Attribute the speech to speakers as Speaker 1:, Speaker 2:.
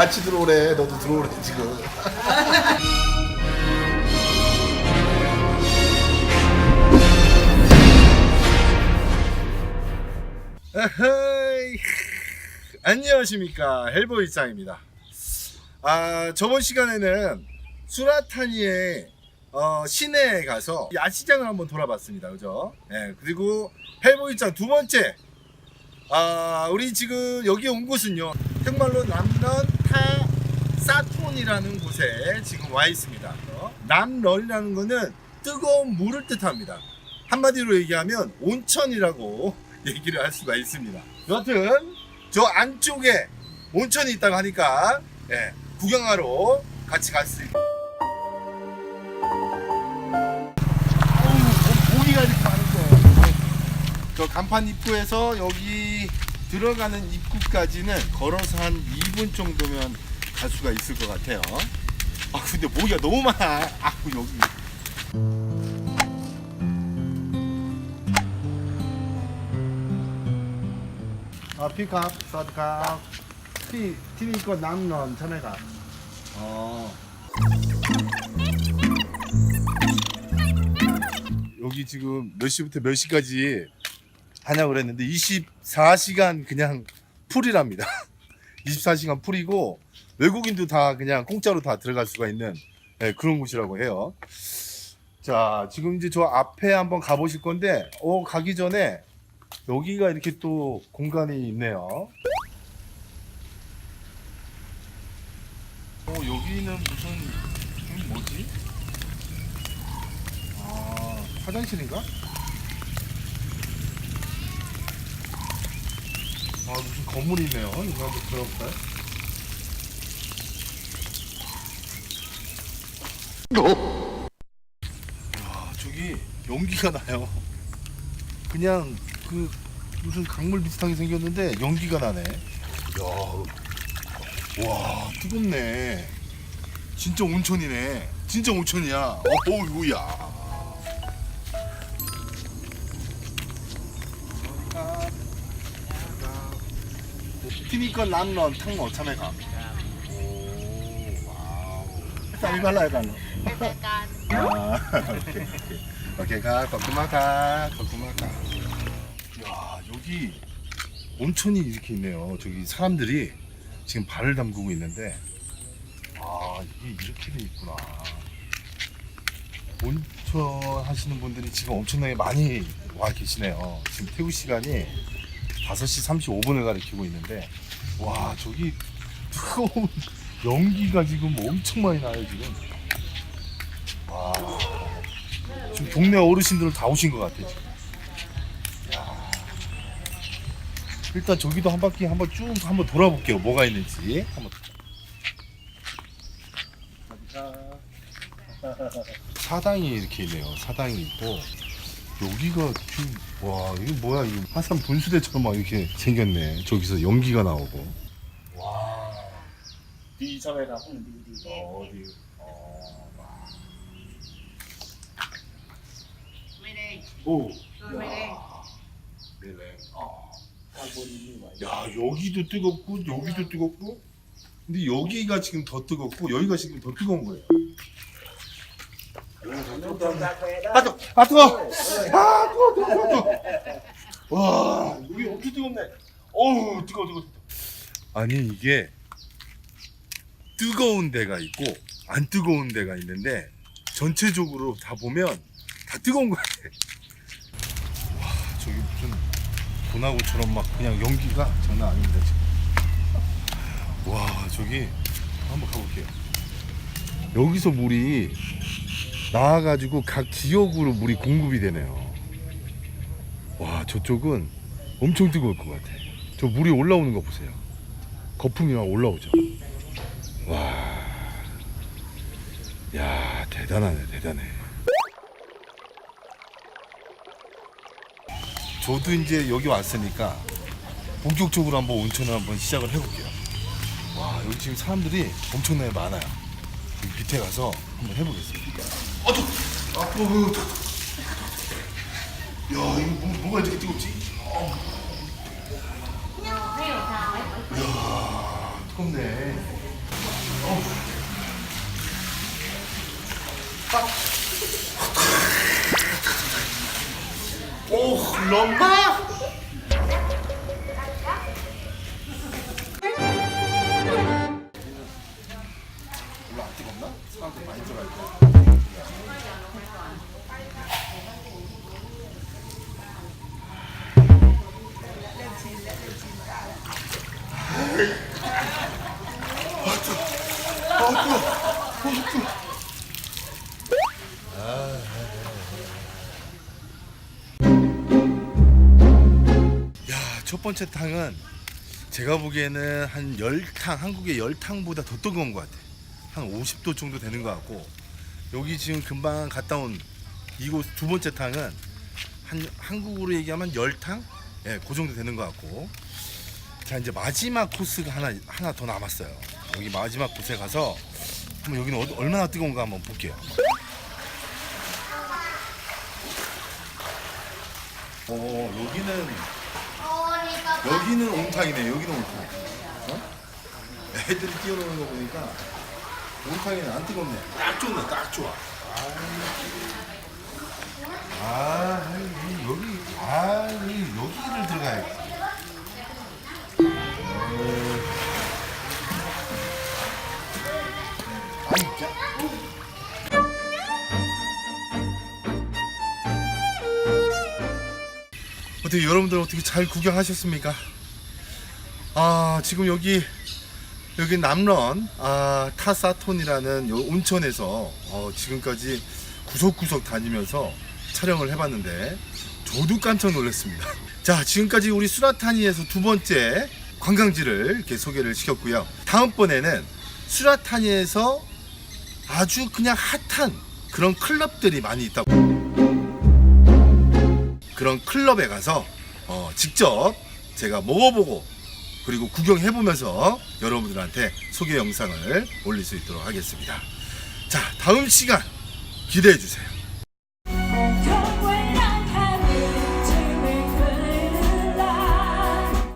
Speaker 1: 같이 들어오래. 너도 들어오래 지금. 안녕하십니까 헬보이 짱입니다. 아 저번 시간에는 수라타니의 어, 시내에 가서 야시장을 한번 돌아봤습니다. 그죠? 예, 그리고 헬보이짱 두 번째 아, 우리 지금 여기 온 곳은요. 정말로 남런 타 사톤이라는 곳에 지금 와 있습니다. 어? 남런이라는 거는 뜨거운 물을 뜻합니다. 한마디로 얘기하면 온천이라고 얘기를 할 수가 있습니다. 여하튼 저 안쪽에 온천이 있다고 하니까 예, 구경하러 같이 갈 수 있. 고기가 이렇게 많은데. 저 간판 입구에서 여기 들어가는 입구까지는 걸어서 한 2분 정도면 갈 수가 있을 것 같아요. 아 근데 모기가 너무 많아. 아 여기. 아 피컵, 서드컵. 티, 티니 거 남는 전에가. 어. 여기 지금 몇 시부터 몇 시까지 하냐고 그랬는데 24시간 그냥 풀이랍니다. 24시간 풀이고 외국인도 다 그냥 공짜로 다 들어갈 수가 있는 네, 그런 곳이라고 해요. 자, 지금 이제 저 앞에 한번 가보실 건데, 어, 가기 전에 여기가 이렇게 또 공간이 있네요. 어, 여기는 무슨, 뭐지? 아, 화장실인가? 아, 무슨 건물이 있네요. 이거 한번 들어볼까요? 야, 저기 연기가 나요. 그냥 그 무슨 강물 비슷하게 생겼는데 연기가 나네. 야, 와 뜨겁네. 진짜 온천이네. 진짜 온천이야. 어우야. 티니까 람런 탕모 참외가. 오, 와우. 쌀 발라야 발라.
Speaker 2: เจอกัน
Speaker 1: 아, 오케이, 오케이. 오케이, 가, 거꾸마가, 거꾸마가. 야, 여기 온천이 이렇게 있네요. 저기 사람들이 지금 발을 담그고 있는데, 아, 이게 이렇게 돼 있구나. 온천 하시는 분들이 지금 엄청나게 많이 와 계시네요. 지금 태국 시간이 5시 35분을 가리키고 있는데, 와, 저기 뜨거운 연기가 지금 엄청 많이 나요, 지금. 와, 지금 동네 어르신들 다 오신 것 같아 지금. 야. 일단 저기도 한 바퀴 한번 쭉 한번 돌아볼게요. 뭐가 있는지 한번. 사당이 이렇게 있네요. 사당이 있고 여기가 지금 와 이게 뭐야 이거 화산 분수대처럼 막 이렇게 생겼네. 저기서 연기가 나오고. 와.
Speaker 3: 뒤섬에다 응, 뒤, 뒤.
Speaker 1: 어,
Speaker 2: 어디?
Speaker 1: 오.
Speaker 3: 야. 릴레.
Speaker 1: 아. 여기도 뜨겁고 여기도 뜨겁고. 근데 여기가 지금 더 뜨겁고 여기가 지금 더 뜨거운 거예요. 아 뜨거, 아 뜨거, 아 뜨거, 뜨거, 뜨거. 와 여기 엄청 뜨겁네. 어우 뜨거, 뜨거. 아니 이게 뜨거운 데가 있고 안 뜨거운 데가 있는데 전체적으로 다 보면 다 뜨거운 거 같아. 와 저기 무슨 분화구처럼 막 그냥 연기가 장난 아닙니다 지금. 와 저기 한번 가볼게요. 여기서 물이 나와가지고 각 지역으로 물이 공급이 되네요. 와 저쪽은 엄청 뜨거울 것 같아. 저 물이 올라오는 거 보세요. 거품이 막 올라오죠. 와, 야 대단하네 대단해. 저도 이제 여기 왔으니까 본격적으로 한번 온천을 한번 시작을 해볼게요. 와 여기 지금 사람들이 엄청나게 많아요. 밑에 가서 한번 해보겠습니다. 어, 저, 아, 어, 어, 저, 야 이거 뭐, 뭐가 이렇게 뜨겁지? 어. 이야 뜨겁네. 오, 럼바! 첫 번째 탕은 제가 보기에는 한 열탕, 한국의 열탕보다 더 뜨거운 것 같아. 한 50도 정도 되는 것 같고, 여기 지금 금방 갔다 온 이곳 두 번째 탕은 한 한국으로 얘기하면 열탕? 예, 그 정도 되는 것 같고. 자, 이제 마지막 코스가 하나 하나 더 남았어요. 여기 마지막 곳에 가서 한번 여기는 어- 얼마나 뜨거운가 한번 볼게요. 어, 여기는 여기는 온탕이네. 여기는 온탕. 어? 애들이 뛰어노는 거 보니까 온탕이네. 안 뜨겁네. 딱 좋네. 딱 좋아. 아, 아니, 여기, 아니, 여기를 들어가야지. 어. 어떻게 여러분들 어떻게 잘 구경하셨습니까? 아 지금 여기 여기 남런 아, 타사톤이라는 요 온천에서 어, 지금까지 구석구석 다니면서 촬영을 해봤는데 저도 깜짝 놀랐습니다. 자 지금까지 우리 수라타니에서 두 번째 관광지를 이렇게 소개를 시켰고요. 다음번에는 수라타니에서 아주 그냥 핫한 그런 클럽들이 많이 있다고. 그런 클럽에 가서 어, 직접 제가 먹어보고 그리고 구경해보면서 여러분들한테 소개 영상을 올릴 수 있도록 하겠습니다. 자, 다음 시간 기대해 주세요.